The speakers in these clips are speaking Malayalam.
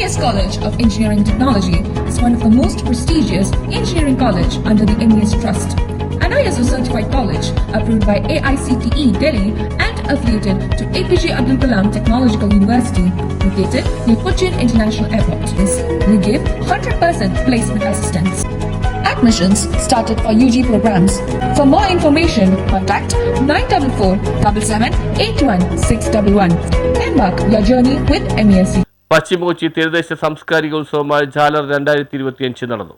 MES College of Engineering Technology is one of the most prestigious engineering college under the MES Trust. An ISO certified college approved by AICTE Delhi and affiliated to APJ Abdul Kalam Technological University located near Cochin International Airport. We give 100% placement assistance. Admissions started for UG programs. For more information, contact 944 81611. Embark your journey with MESC. പശ്ചിമകൊച്ചി തീരദേശ സാംസ്കാരികോത്സവമായ ജാലർ രണ്ടായിരത്തി ഇരുപത്തിയഞ്ച് നടന്നു.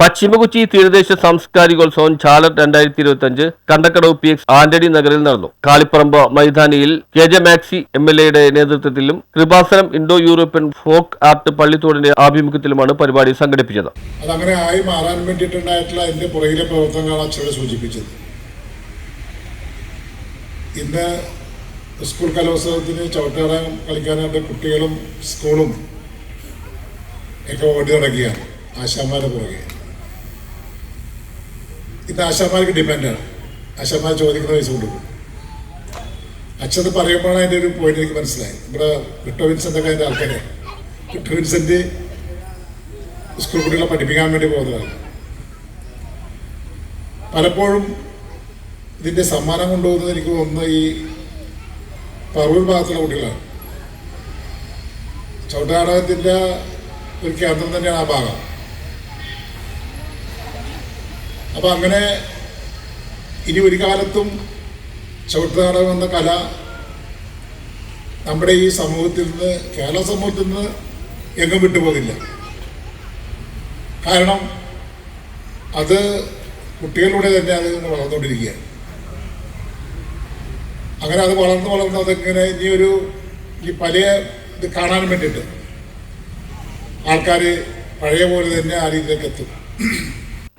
പശ്ചിമകൊച്ചി തീരദേശ സാംസ്കാരികോത്സവം ജാലർ രണ്ടായിരത്തി ഇരുപത്തി അഞ്ച് കണ്ടക്കടവ് പി എക്സ് ആന്റണി നഗറിൽ നടന്നു. കാളിപ്പറമ്പ് മൈതാനിയിൽ K J Maxi M L എയുടെ നേതൃത്വത്തിലും Kripasanam Indo European folk art പള്ളിത്തോടിന്റെ ആഭിമുഖ്യത്തിലുമാണ് പരിപാടി സംഘടിപ്പിച്ചത്. അതങ്ങനെ ആയി മാറാൻ വേണ്ടിയിട്ടുണ്ടായിട്ടുള്ള എന്റെ പുറകിലെ പ്രവർത്തനങ്ങളാണ് അച്ഛനെ സൂചിപ്പിച്ചത്. ഇന്ന് സ്കൂൾ കലോത്സവത്തിന് ചവിട്ടാടാൻ കളിക്കാനായിട്ട് കുട്ടികളും സ്കൂളും ഒക്കെ ഓടി നടക്കുകയാണ്. ആശാമാരെ പുറകെ. ഇത് ആശാമാർക്ക് ഡിപ്പെൻഡാണ് ആശാമാർ ചോദിക്കുന്ന പൈസ കൊടുക്കും. അച്ഛത് പറയുമ്പോഴാണ് അതിന്റെ ഒരു പോയിന്റ് എനിക്ക് മനസ്സിലായി ഇവിടെ വിട്ടോ വിൻസെന്റ് ഒക്കെ അതിന്റെ ആൾക്കാരെ. വിട്ടോ വിൻസെന്റ് സ്കൂൾ കുട്ടികളെ പഠിപ്പിക്കാൻ വേണ്ടി പോകുന്നതാണ്. പലപ്പോഴും ഇതിന്റെ സമ്മാനം കൊണ്ടുപോകുന്നത് എനിക്ക് തോന്നുന്നത് ഈ പറവൂർ ഭാഗത്തുള്ള കുട്ടികളാണ്. ചവിട്ടാടകത്തിന്റെ ഒരു കേന്ദ്രം തന്നെയാണ് ആ ഭാഗം. അപ്പം അങ്ങനെ ഇനി ഒരു കാലത്തും ചവിട്ടുനാടകം എന്ന കല നമ്മുടെ ഈ സമൂഹത്തിൽ നിന്ന് കേരള സമൂഹത്തിൽ നിന്ന് എങ്ങും വിട്ടുപോകില്ല കാരണം അത് കുട്ടികളിലൂടെ തന്നെ അത് വളർന്നുകൊണ്ടിരിക്കുകയാണ്. അങ്ങനെ അത് വളർന്ന് വളർന്ന് അതിങ്ങനെ ഇനി ഒരു ഈ പഴയ ഇത് കാണാൻ വേണ്ടിയിട്ട് ആൾക്കാർ പഴയ പോലെ തന്നെ ആ രീതിയിലേക്ക് എത്തും.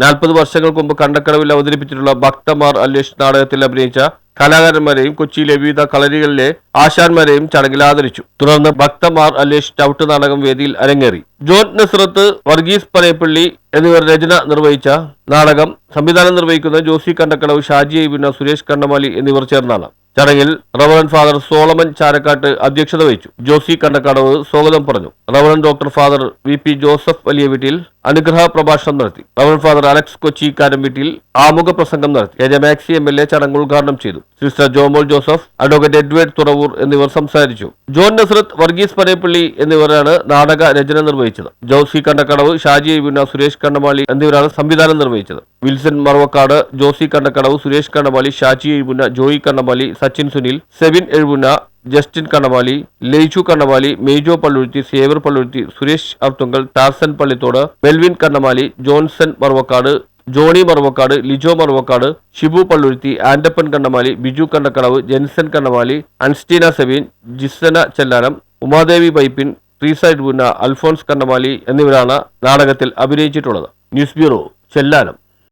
നാൽപ്പത് വർഷങ്ങൾക്ക് മുമ്പ് കണ്ടക്കടവിൽ അവതരിപ്പിച്ചിട്ടുള്ള ഭക്തമാർ അല്വേഷ് നാടകത്തിൽ അഭിനയിച്ച കലാകാരന്മാരെയും കൊച്ചിയിലെ വിവിധ കളരികളിലെ ആശാന്മാരെയും ചടങ്ങിൽ ആദരിച്ചു. തുടർന്ന് ഭക്തമാർ അല്ലേഷ് ചവിട്ട് നാടകം വേദിയിൽ അരങ്ങേറി. ജോൺ നസ്രത്ത് വർഗീസ് പനയപ്പള്ളി എന്നിവർ രചന നിർവഹിച്ച നാടകം സംവിധാനം നിർവഹിക്കുന്ന ജോസി കണ്ടക്കടവ് ഷാജി ഐബിന സുരേഷ് കണ്ണമാലി എന്നിവർ ചേർന്നാണ്. ചടങ്ങിൽ റവറൻ ഫാദർ സോളമൻ ചാരക്കാട്ട് അധ്യക്ഷത വഹിച്ചു. ജോസി കണ്ടക്കടവ് സ്വാഗതം പറഞ്ഞു. Reverend doctor father V P Joseph Valiya Veettil അനുഗ്രഹ പ്രഭാഷണം നടത്തി. റവറൻ ഫാദർ അലക്സ് കൊച്ചി വീട്ടിൽ ആമുഖ പ്രസംഗം നടത്തി. K J Maxi M L A ചടങ്ങ് ഉദ്ഘാടനം ചെയ്തു. Sister Jomol Joseph advocate Edward Thuravoor എന്നിവർ സംസാരിച്ചു. ജോൺ നസ്രത്ത് വർഗീസ് പനേപ്പള്ളി എന്നിവരാണ് നാടക രചന നിർവഹിച്ചത്. ജോസി കണ്ടക്കടവ് ഷാജി വിന സുരേഷ് കണ്ണമാളി എന്നിവരാണ് സംവിധാനം നിർവഹിച്ചത്. Wilson Maravakkad Josy Kannakkadavu Suresh Kannamaly Shaji Ezhupunna Joy Kannamaly Sachin Sunil Sevin Ezhupunna Justin Kannamaly Laichu Kannamaly Mejo Palluruthy Sevar Palluruthy Suresh Arthunkal Tarzan Pallithode Melvin Kannamaly Johnson Maravakkad Johnny Maravakkad Lijo Maravakkad Shibu Palluruthy Andappan Kannamaly Biju Kandakkadavu Jenson Kannamaly Anstina Sevin Jisana Chellanam Umadevi പൈപ്പിൻ ട്രീസൈഡ് പുന്ന അൽഫോൺസ് കണ്ണമാലി എന്നിവരാണ് നാടകത്തിൽ അഭിനയിച്ചിട്ടുള്ളത്. News bureau Chellanam.